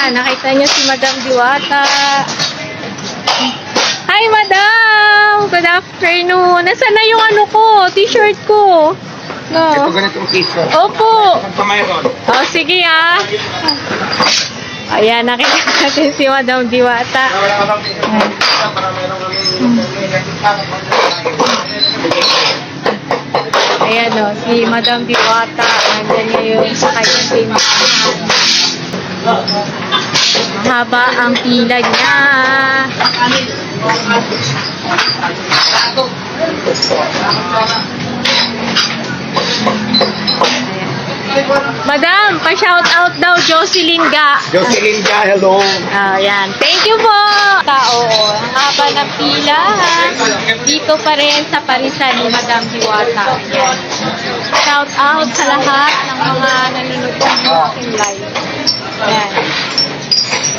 Ayan, nakita niyo si Madam Diwata. Hi, Madam! Good afternoon. Nasaan na yung ano ko? T-shirt ko. Ito No. ganitong piso. Opo. Saan pa mayroon? Oh, sige ah. Ayan, nakita natin si Madam Diwata. Wala ka bang piso? Para mayroon Ayan o, si Madam Diwata. Nandyan ngayon sa kanyang tindahan. Mahaba ang pila niya. Madam, pa-shout out daw Jocelyn Ga. Jocelyn ka, hello. Ayan. Thank you po. Tao, ang haba ng pila. Dito pa rin sa parisan ni Madam Diwata. Ayan. Shout out sa lahat ng mga nanonood ng aking live. Ayan.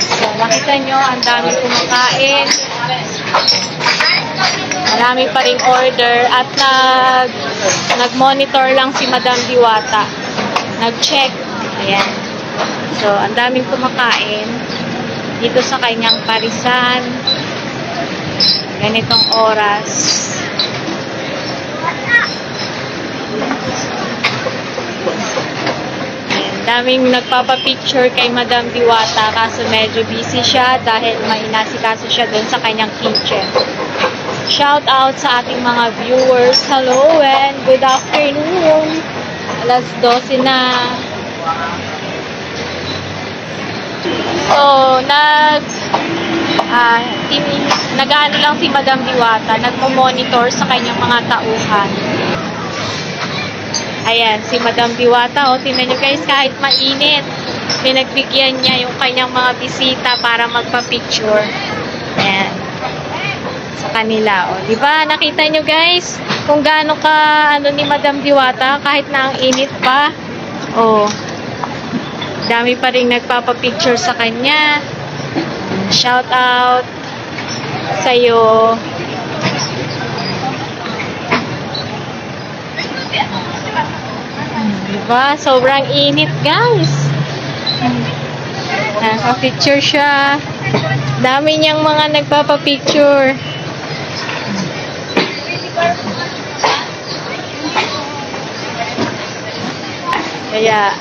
So, nakita nyo, ang dami kumakain. Marami pa ring order at nag nag-monitor lang si Madam Diwata. Nag-check. Ayan. So, ang daming kumakain dito sa kanyang parisan. Ganitong oras. Daming nagpapapicture kay Madam Diwata kaso medyo busy siya dahil may inasikaso siya doon sa kanyang kitchen. Shout out sa ating mga viewers. Hello and good afternoon. Alas 12 na. So, nag ah tin- nag-ano lang si Madam Diwata, nagmo-monitor sa kanyang mga tauhan. Ayan, si Madam Diwata, oh, tingnan nyo guys, kahit mainit, pinagbigyan niya yung kanyang mga bisita para magpa-picture. Ayan. Sa kanila, oh. Di ba? Nakita nyo guys, kung gaano ka, ano ni Madam Diwata, kahit na ang init pa. Oh. Dami pa rin nagpapapicture sa kanya. Shout out sa'yo. Diba? Sobrang init, guys. Nakapicture siya. Dami niyang mga nagpapapicture. Kaya,